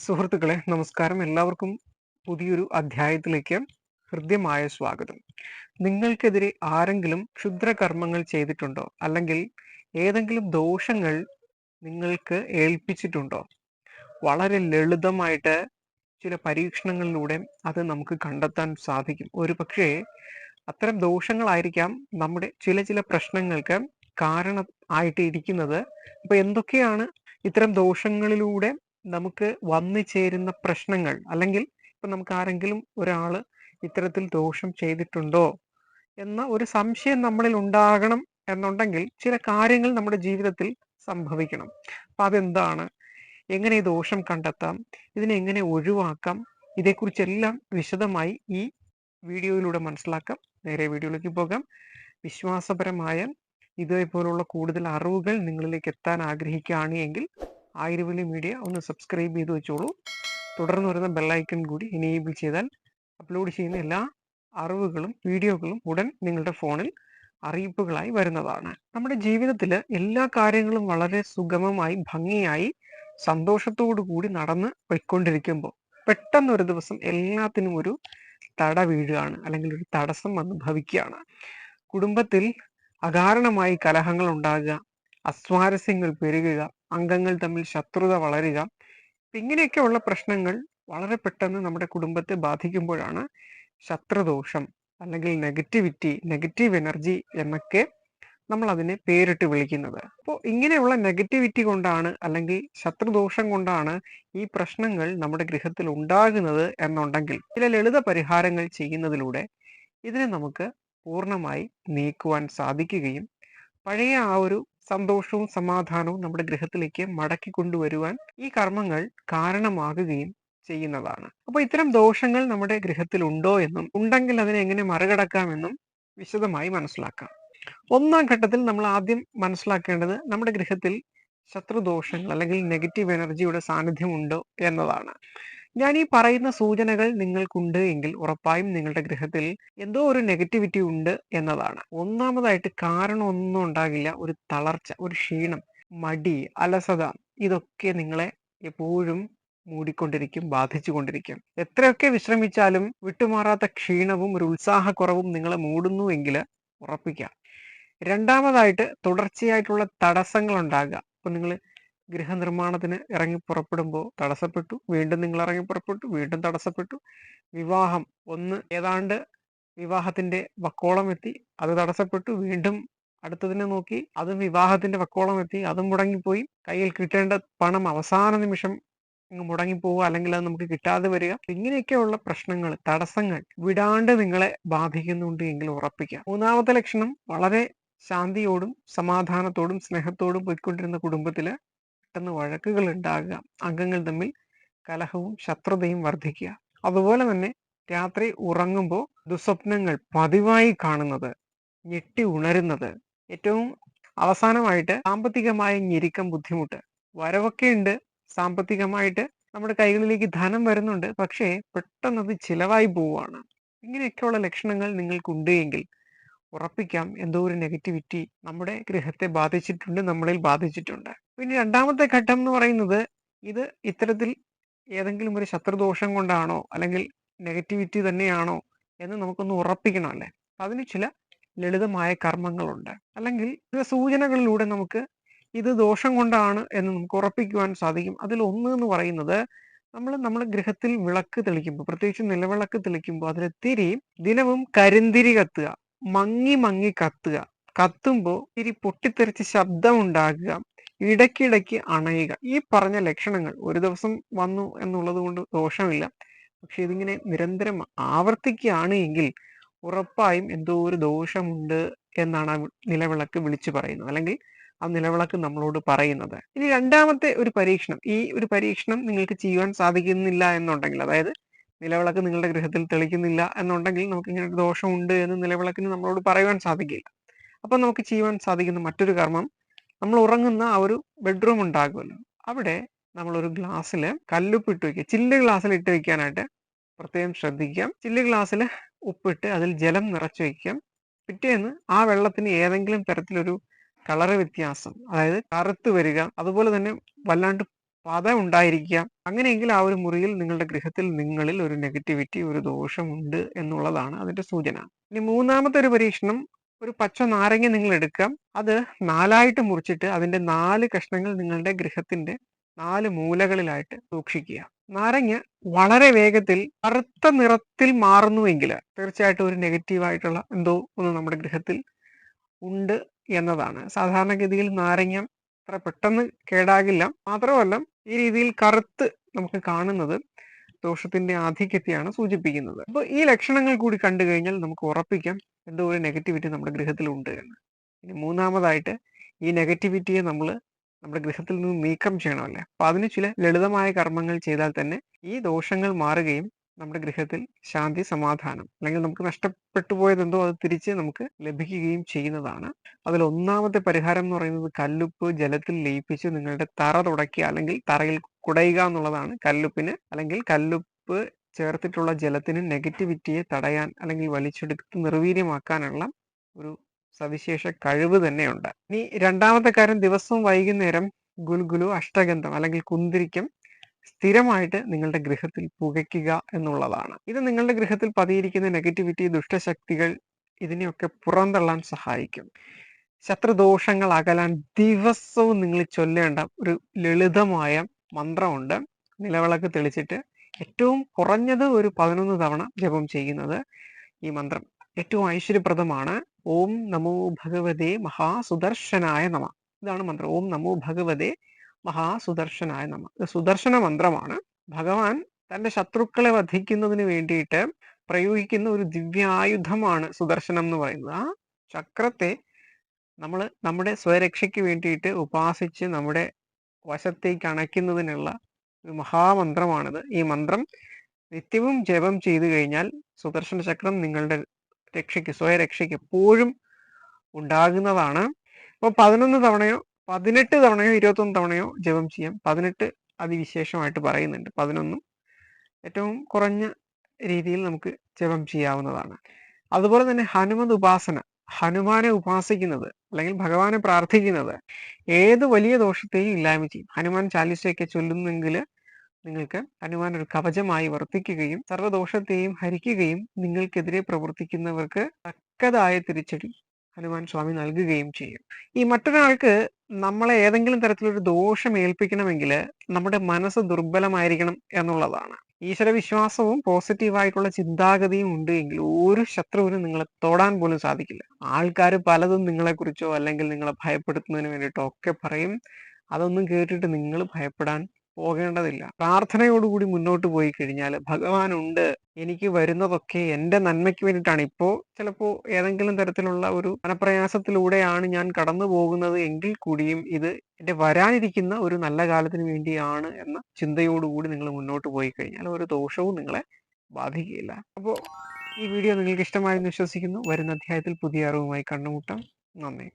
സുഹൃത്തുക്കളെ നമസ്കാരം. എല്ലാവർക്കും പുതിയൊരു അധ്യായത്തിലേക്ക് ഹൃദ്യമായ സ്വാഗതം. നിങ്ങൾക്കെതിരെ ആരെങ്കിലും ക്ഷുദ്രകർമ്മങ്ങൾ ചെയ്തിട്ടുണ്ടോ? അല്ലെങ്കിൽ ഏതെങ്കിലും ദോഷങ്ങൾ നിങ്ങൾക്ക് ഏൽപ്പിച്ചിട്ടുണ്ടോ? വളരെ ലളിതമായിട്ട് ചില പരീക്ഷണങ്ങളിലൂടെ അത് നമുക്ക് കണ്ടെത്താൻ സാധിക്കും. ഒരു പക്ഷേ അത്തരം ദോഷങ്ങളായിരിക്കാം നമ്മുടെ ചില ചില പ്രശ്നങ്ങൾക്ക് കാരണം ആയിട്ട് ഇരിക്കുന്നത് അപ്പൊ എന്തൊക്കെയാണ് ഇത്തരം ദോഷങ്ങളിലൂടെ നമുക്ക് വന്നു ചേരുന്ന പ്രശ്നങ്ങൾ അല്ലെങ്കിൽ ഇപ്പൊ നമുക്ക് ആരെങ്കിലും ഒരാൾ ഇത്തരത്തിൽ ദോഷം ചെയ്തിട്ടുണ്ടോ എന്ന ഒരു സംശയം നമ്മളിൽ ഉണ്ടാകണം എന്നുണ്ടെങ്കിൽ ചില കാര്യങ്ങൾ നമ്മുടെ ജീവിതത്തിൽ സംഭവിക്കണം. അപ്പൊ അതെന്താണ്? എങ്ങനെ ഈ ദോഷം കണ്ടെത്താം? ഇതിനെ എങ്ങനെ ഒഴിവാക്കാം? ഇതേക്കുറിച്ചെല്ലാം വിശദമായി ഈ വീഡിയോയിലൂടെ മനസ്സിലാക്കാം. നേരെ വീഡിയോയിലേക്ക് പോകാം. വിശ്വാസപരമായ ഇതേപോലുള്ള കൂടുതൽ അറിവുകൾ നിങ്ങളിലേക്ക് എത്താൻ ആഗ്രഹിക്കുകയാണ് എങ്കിൽ ആയിരവലി മീഡിയ ഒന്ന് സബ്സ്ക്രൈബ് ചെയ്ത് വെച്ചോളൂ. തുടർന്ന് വരുന്ന ബെല്ലൈക്കൺ കൂടി എനേബിൾ ചെയ്താൽ അപ്ലോഡ് ചെയ്യുന്ന എല്ലാ അറിവുകളും വീഡിയോകളും ഉടൻ നിങ്ങളുടെ ഫോണിൽ അറിയിപ്പുകളായി വരുന്നതാണ്. നമ്മുടെ ജീവിതത്തിൽ എല്ലാ കാര്യങ്ങളും വളരെ സുഗമമായി ഭംഗിയായി സന്തോഷത്തോടു കൂടി നടന്ന് പോയിക്കൊണ്ടിരിക്കുമ്പോൾ പെട്ടെന്ന് ഒരു ദിവസം എല്ലാത്തിനും ഒരു തട വീഴുകയാണ് അല്ലെങ്കിൽ ഒരു തടസ്സം വന്ന് ഭവിക്കുകയാണ് കുടുംബത്തിൽ അകാരണമായി കലഹങ്ങൾ ഉണ്ടാകുക അസ്വാരസ്യങ്ങൾ പെരുകുക അംഗങ്ങൾ തമ്മിൽ ശത്രുത വളരുക. ഇങ്ങനെയൊക്കെയുള്ള പ്രശ്നങ്ങൾ വളരെ പെട്ടെന്ന് നമ്മുടെ കുടുംബത്തെ ബാധിക്കുമ്പോഴാണ് ശത്രുദോഷം അല്ലെങ്കിൽ നെഗറ്റിവിറ്റി നെഗറ്റീവ് എനർജി എന്നൊക്കെ നമ്മൾ അതിനെ പേരിട്ട് വിളിക്കുന്നത്. അപ്പോൾ ഇങ്ങനെയുള്ള നെഗറ്റിവിറ്റി കൊണ്ടാണ് അല്ലെങ്കിൽ ശത്രുദോഷം കൊണ്ടാണ് ഈ പ്രശ്നങ്ങൾ നമ്മുടെ ഗൃഹത്തിൽ ഉണ്ടാകുന്നത് എന്നുണ്ടെങ്കിൽ ചില ലളിത പരിഹാരങ്ങൾ ചെയ്യുന്നതിലൂടെ ഇതിനെ നമുക്ക് പൂർണമായി നീക്കുവാൻ സാധിക്കുകയും പഴയ ആ ഒരു സന്തോഷവും സമാധാനവും നമ്മുടെ ഗൃഹത്തിലേക്ക് മടക്കി കൊണ്ടുവരുവാൻ ഈ കർമ്മങ്ങൾ കാരണമാകുകയും ചെയ്യുന്നതാണ്. അപ്പോൾ ഇത്തരം ദോഷങ്ങൾ നമ്മുടെ ഗൃഹത്തിൽ ഉണ്ടോ എന്നും ഉണ്ടെങ്കിൽ അതിനെ എങ്ങനെ മറികടക്കാമെന്നും വിശദമായി മനസ്സിലാക്കാം. ഒന്നാം ഘട്ടത്തിൽ നമ്മൾ ആദ്യം മനസ്സിലാക്കേണ്ടത് നമ്മുടെ ഗൃഹത്തിൽ ശത്രുദോഷങ്ങൾ അല്ലെങ്കിൽ നെഗറ്റീവ് എനർജിയുടെ സാന്നിധ്യം ഉണ്ടോ എന്നതാണ്. ഞാൻ ഈ പറയുന്ന സൂചനകൾ നിങ്ങൾക്കുണ്ട് എങ്കിൽ ഉറപ്പായും നിങ്ങളുടെ ഗൃഹത്തിൽ എന്തോ ഒരു നെഗറ്റിവിറ്റി ഉണ്ട് എന്നതാണ്. ഒന്നാമതായിട്ട് കാരണം ഒന്നും ഉണ്ടാകില്ല. ഒരു തളർച്ച ഒരു ക്ഷീണം മടി അലസത ഇതൊക്കെ നിങ്ങളെ എപ്പോഴും മൂടിക്കൊണ്ടിരിക്കും ബാധിച്ചുകൊണ്ടിരിക്കും. എത്രയൊക്കെ വിശ്രമിച്ചാലും വിട്ടുമാറാത്ത ക്ഷീണവും ഒരു ഉത്സാഹക്കുറവും നിങ്ങളെ മൂടുന്നു എങ്കിൽ ഉറപ്പിക്കാം. രണ്ടാമതായിട്ട് തുടർച്ചയായിട്ടുള്ള തടസ്സങ്ങൾ ഉണ്ടാകുക. അപ്പൊ നിങ്ങൾ ഗൃഹനിർമ്മാണത്തിന് ഇറങ്ങി പുറപ്പെടുമ്പോൾ തടസ്സപ്പെട്ടു വീണ്ടും നിങ്ങൾ ഇറങ്ങി പുറപ്പെട്ടു വീണ്ടും തടസ്സപ്പെട്ടു. വിവാഹം ഒന്ന് ഏതാണ്ട് വിവാഹത്തിന്റെ വക്കോളം എത്തി അത് തടസ്സപ്പെട്ടു വീണ്ടും അടുത്തതിനെ നോക്കി അതും വിവാഹത്തിന്റെ വക്കോളം എത്തി അതും മുടങ്ങിപ്പോയി. കയ്യിൽ കിട്ടേണ്ട പണം അവസാന നിമിഷം അങ്ങ് മുടങ്ങിപ്പോവുക അല്ലെങ്കിൽ അത് നമുക്ക് കിട്ടാതെ വരിക. ഇങ്ങനെയൊക്കെയുള്ള പ്രശ്നങ്ങൾ തടസ്സങ്ങൾ വിടാണ്ട് നിങ്ങളെ ബാധിക്കുന്നുണ്ട് എങ്കിൽ ഉറപ്പിക്കാം. മൂന്നാമത്തെ ലക്ഷണം വളരെ ശാന്തിയോടും സമാധാനത്തോടും സ്നേഹത്തോടും പോയിക്കൊണ്ടിരുന്ന കുടുംബത്തിൽ പെട്ടെന്ന് വഴക്കുകൾ ഉണ്ടാകുക അംഗങ്ങൾ തമ്മിൽ കലഹവും ശത്രുതയും വർദ്ധിക്കുക അതുപോലെ തന്നെ രാത്രി ഉറങ്ങുമ്പോൾ ദുസ്വപ്നങ്ങൾ പതിവായി കാണുന്നത് ഞെട്ടി ഉണരുന്നത്. ഏറ്റവും അവസാനമായിട്ട് സാമ്പത്തികമായ ഞെരുക്കം ബുദ്ധിമുട്ട്. വരവൊക്കെ ഉണ്ട് സാമ്പത്തികമായിട്ട് നമ്മുടെ കൈകളിലേക്ക് ധനം വരുന്നുണ്ട്. പക്ഷേ പെട്ടെന്ന് അത് ചിലവായി പോവുകയാണ്. ഇങ്ങനെയൊക്കെയുള്ള ലക്ഷണങ്ങൾ നിങ്ങൾക്കുണ്ട് എങ്കിൽ ഉറപ്പിക്കാം. എന്തോ ഒരു നെഗറ്റിവിറ്റി നമ്മുടെ ഗൃഹത്തെ ബാധിച്ചിട്ടുണ്ട് നമ്മളിൽ ബാധിച്ചിട്ടുണ്ട്. പിന്നെ രണ്ടാമത്തെ ഘട്ടം എന്ന് പറയുന്നത് ഇത് ഇത്തരത്തിൽ ഏതെങ്കിലും ഒരു ശത്രുദോഷം കൊണ്ടാണോ അല്ലെങ്കിൽ നെഗറ്റിവിറ്റി തന്നെയാണോ എന്ന് നമുക്കൊന്ന് ഉറപ്പിക്കണം അല്ലേ? അതിന് ചില ലളിതമായ കർമ്മങ്ങളുണ്ട്. അല്ലെങ്കിൽ ചില സൂചനകളിലൂടെ നമുക്ക് ഇത് ദോഷം കൊണ്ടാണ് എന്ന് നമുക്ക് ഉറപ്പിക്കുവാൻ സാധിക്കും. അതിൽ ഒന്ന് എന്ന് പറയുന്നത് നമ്മൾ നമ്മുടെ ഗൃഹത്തിൽ വിളക്ക് തെളിക്കുമ്പോൾ പ്രത്യേകിച്ച് നിലവിളക്ക് തെളിക്കുമ്പോൾ അതിൽ തിരി ദിനവും കരിന്തിരി കത്തുക മങ്ങി മങ്ങി കത്തുക. കത്തുമ്പോൾ തിരി പൊട്ടിത്തെറിച്ച് ശബ്ദം ഉണ്ടാകുക. ഇടയ്ക്കിടയ്ക്ക് അണയുക. ഈ പറഞ്ഞ ലക്ഷണങ്ങൾ ഒരു ദിവസം വന്നു എന്നുള്ളത് കൊണ്ട് ദോഷമില്ല. പക്ഷെ ഇതിങ്ങനെ നിരന്തരം ആവർത്തിക്കുകയാണ് എങ്കിൽ ഉറപ്പായും എന്തോ ഒരു ദോഷമുണ്ട് എന്നാണ് ആ നിലവിളക്ക് വിളിച്ചു പറയുന്നത്. അല്ലെങ്കിൽ ആ നിലവിളക്ക് നമ്മളോട് പറയുന്നത്. ഇനി രണ്ടാമത്തെ ഒരു പരീക്ഷണം. ഈ ഒരു പരീക്ഷണം നിങ്ങൾക്ക് ചെയ്യുവാൻ സാധിക്കുന്നില്ല എന്നുണ്ടെങ്കിൽ അതായത് നിലവിളക്ക് നിങ്ങളുടെ ഗൃഹത്തിൽ തെളിക്കുന്നില്ല എന്നുണ്ടെങ്കിൽ നമുക്ക് ഇങ്ങനെ ദോഷമുണ്ട് എന്ന് നിലവിളക്കിന് നമ്മളോട് പറയുവാൻ സാധിക്കില്ല. അപ്പൊ നമുക്ക് ചെയ്യുവാൻ സാധിക്കുന്ന മറ്റൊരു കർമ്മം നമ്മൾ ഉറങ്ങുന്ന ആ ഒരു ബെഡ്റൂം ഉണ്ടാകുമല്ലോ. അവിടെ നമ്മളൊരു ഗ്ലാസ്സിൽ കല്ലുപ്പ് ഇട്ട് വെക്കുക. ചില്ല് ഗ്ലാസ്സിൽ ഇട്ട് വയ്ക്കാനായിട്ട് പ്രത്യേകം ശ്രദ്ധിക്കാം ചില്ല് ഗ്ലാസ്സിൽ ഉപ്പിട്ട് അതിൽ ജലം നിറച്ചു വയ്ക്കാം പിറ്റേന്ന് ആ വെള്ളത്തിന് ഏതെങ്കിലും തരത്തിലൊരു കളറ് വ്യത്യാസം അതായത് കറുത്ത് വരിക അതുപോലെ തന്നെ വല്ലാണ്ട് പത ഉണ്ടായിരിക്കാം അങ്ങനെയെങ്കിൽ ആ ഒരു മുറിയിൽ നിങ്ങളുടെ ഗൃഹത്തിൽ നിങ്ങളിൽ ഒരു നെഗറ്റിവിറ്റി ഒരു ദോഷമുണ്ട് എന്നുള്ളതാണ് അതിന്റെ സൂചന. ഇനി മൂന്നാമത്തെ ഒരു പരീക്ഷണം ഒരു പച്ച നാരങ്ങ നിങ്ങൾ എടുക്കാം അത് നാലായിട്ട് മുറിച്ചിട്ട് അതിന്റെ നാല് കഷ്ണങ്ങൾ നിങ്ങളുടെ ഗൃഹത്തിന്റെ നാല് മൂലകളിലായിട്ട് സൂക്ഷിക്കുക. നാരങ്ങ വളരെ വേഗത്തിൽ കറുത്ത നിറത്തിൽ മാറുന്നുവെങ്കിൽ തീർച്ചയായിട്ടും ഒരു നെഗറ്റീവ് ആയിട്ടുള്ള എന്തോ ഒന്ന് നമ്മുടെ ഗൃഹത്തിൽ ഉണ്ട് എന്നതാണ്. സാധാരണഗതിയിൽ നാരങ്ങ അത്ര പെട്ടെന്ന് കേടാകില്ല. മാത്രമല്ല ഈ രീതിയിൽ കറുത്ത് നമുക്ക് കാണുന്നത് ദോഷത്തിന്റെ ആധിക്യത്തെയാണ് സൂചിപ്പിക്കുന്നത്. അപ്പോൾ ഈ ലക്ഷണങ്ങൾ കൂടി കണ്ടു കഴിഞ്ഞാൽ നമുക്ക് ഉറപ്പിക്കാം എന്തോ ഒരു നെഗറ്റിവിറ്റി നമ്മുടെ ഗൃഹത്തിൽ ഉണ്ട് എന്ന്. ഇനി മൂന്നാമതായിട്ട് ഈ നെഗറ്റിവിറ്റിയെ നമ്മൾ നമ്മുടെ ഗൃഹത്തിൽ നിന്ന് നീക്കം ചെയ്യണമല്ലേ? അപ്പൊ അതിന് ചില ലളിതമായ കർമ്മങ്ങൾ ചെയ്താൽ തന്നെ ഈ ദോഷങ്ങൾ മാറുകയും നമ്മുടെ ഗൃഹത്തിൽ ശാന്തി സമാധാനം അല്ലെങ്കിൽ നമുക്ക് നഷ്ടപ്പെട്ടു പോയതെന്തോ അത് തിരിച്ച് നമുക്ക് ലഭിക്കുകയും ചെയ്യുന്നതാണ്. അതിൽ ഒന്നാമത്തെ പരിഹാരം എന്ന് പറയുന്നത് കല്ലുപ്പ് ജലത്തിൽ ലയിപ്പിച്ച് നിങ്ങളുടെ തറ തുടയ്ക്കുക അല്ലെങ്കിൽ തറയിൽ കുടയുക എന്നുള്ളതാണ്. കല്ലുപ്പിന് അല്ലെങ്കിൽ കല്ലുപ്പ് ചേർത്തിട്ടുള്ള ജലത്തിന് നെഗറ്റിവിറ്റിയെ തടയാൻ അല്ലെങ്കിൽ വലിച്ചെടുത്ത് നിർവീര്യമാക്കാനുള്ള ഒരു സവിശേഷ കഴിവ് തന്നെയുണ്ട്. ഇനി രണ്ടാമത്തെ കാര്യം ദിവസവും വൈകുന്നേരം ഗുൽഗുലു അഷ്ടഗന്ധം അല്ലെങ്കിൽ കുന്തിരിക്കം സ്ഥിരമായിട്ട് നിങ്ങളുടെ ഗൃഹത്തിൽ പുകയ്ക്കുക എന്നുള്ളതാണ്. ഇത് നിങ്ങളുടെ ഗൃഹത്തിൽ പതിയിരിക്കുന്ന നെഗറ്റിവിറ്റി ദുഷ്ടശക്തികൾ ഇതിനെയൊക്കെ പുറന്തള്ളാൻ സഹായിക്കും. ശത്രുദോഷങ്ങൾ അകലാൻ ദിവസവും നിങ്ങൾ ചൊല്ലേണ്ട ഒരു ലളിതമായ മന്ത്രമുണ്ട്. നിലവിളക്ക് തെളിച്ചിട്ട് ഏറ്റവും കുറഞ്ഞത് ഒരു പതിനൊന്ന് തവണ ജപം ചെയ്യുന്നത് ഈ മന്ത്രം ഏറ്റവും ഐശ്വര്യപ്രദമാണ്. ഓം നമോ ഭഗവതേ മഹാസുദർശനായ നമ. ഇതാണ് മന്ത്രം. ഓം നമോ ഭഗവതേ മഹാസുദർശനായ നമ സുദർശന മന്ത്രമാണ് ഭഗവാൻ തന്റെ ശത്രുക്കളെ വധിക്കുന്നതിന് വേണ്ടിയിട്ട് പ്രയോഗിക്കുന്ന ഒരു ദിവ്യായുധമാണ് സുദർശനം എന്ന് പറയുന്നത്. ആ ചക്രത്തെ നമ്മൾ നമ്മുടെ സ്വരക്ഷയ്ക്ക് വേണ്ടിയിട്ട് ഉപാസിച്ച് നമ്മുടെ വശത്തേക്ക് അണയ്ക്കുന്നതിനുള്ള ഒരു മഹാമന്ത്രമാണിത്. ഈ മന്ത്രം നിത്യവും ജപം ചെയ്തു കഴിഞ്ഞാൽ സുദർശന ചക്രം നിങ്ങളുടെ രക്ഷയ്ക്ക് സ്വയരക്ഷയ്ക്ക് എപ്പോഴും ഉണ്ടാകുന്നതാണ്. അപ്പോൾ പതിനൊന്ന് തവണയോ പതിനെട്ട് തവണയോ ഇരുപത്തൊന്ന് തവണയോ ജപം ചെയ്യാം. പതിനെട്ട് അതിവിശേഷമായിട്ട് പറയുന്നുണ്ട്. പതിനൊന്നും ഏറ്റവും കുറഞ്ഞ രീതിയിൽ നമുക്ക് ജപം ചെയ്യാവുന്നതാണ്. അതുപോലെ തന്നെ ഹനുമത് ഉപാസന ഹനുമാനെ ഉപാസിക്കുന്നത് അല്ലെങ്കിൽ ഭഗവാനെ പ്രാർത്ഥിക്കുന്നത് ഏത് വലിയ ദോഷത്തെയും ഇല്ലായ്മ ചെയ്യും. ഹനുമാൻ ചാലിസയൊക്കെ ചൊല്ലുന്നെങ്കിൽ നിങ്ങൾക്ക് ഹനുമാൻ ഒരു കവചമായി വർത്തിക്കുകയും സർവദോഷത്തെയും ഹരിക്കുകയും നിങ്ങൾക്കെതിരെ പ്രവർത്തിക്കുന്നവർക്ക് തക്കതായ തിരിച്ചടി ഹനുമാൻ സ്വാമി നൽകുകയും ചെയ്യും. ഈ മറ്റൊരാൾക്ക് നമ്മളെ ഏതെങ്കിലും തരത്തിലൊരു ദോഷം ഏൽപ്പിക്കണമെങ്കിൽ നമ്മുടെ മനസ്സ് ദുർബലമായിരിക്കണം എന്നുള്ളതാണ്. ഈശ്വരവിശ്വാസവും പോസിറ്റീവായിട്ടുള്ള ചിന്താഗതിയും ഉണ്ട് എങ്കിൽ ഒരു ശത്രുവിനും നിങ്ങളെ തൊടാൻ പോലും സാധിക്കില്ല. ആൾക്കാർ പലതും നിങ്ങളെക്കുറിച്ചോ അല്ലെങ്കിൽ നിങ്ങളെ ഭയപ്പെടുത്തുന്നതിന് വേണ്ടിയിട്ടോ ഒക്കെ പറയും. അതൊന്നും കേട്ടിട്ട് നിങ്ങൾ ഭയപ്പെടാൻ പോകേണ്ടതില്ല. പ്രാർത്ഥനയോടുകൂടി മുന്നോട്ട് പോയി കഴിഞ്ഞാൽ ഭഗവാൻ ഉണ്ട് എനിക്ക് വരുന്നതൊക്കെ എന്റെ നന്മയ്ക്ക് വേണ്ടിയിട്ടാണ്. ഇപ്പോൾ ചിലപ്പോൾ ഏതെങ്കിലും തരത്തിലുള്ള ഒരു മനപ്രയാസത്തിലൂടെയാണ് ഞാൻ കടന്നു പോകുന്നത് എങ്കിൽ കൂടിയും ഇത് എന്റെ വരാനിരിക്കുന്ന ഒരു നല്ല കാലത്തിന് വേണ്ടിയാണ് എന്ന ചിന്തയോടുകൂടി നിങ്ങൾ മുന്നോട്ട് പോയി കഴിഞ്ഞാൽ ഒരു ദോഷവും നിങ്ങളെ ബാധിക്കുകയില്ല. അപ്പോൾ ഈ വീഡിയോ നിങ്ങൾക്ക് ഇഷ്ടമായെന്ന് വിശ്വസിക്കുന്നു. വരുന്ന അധ്യായത്തിൽ പുതിയ അറിവുമായി കണ്ടുമുട്ടാം നന്ദി.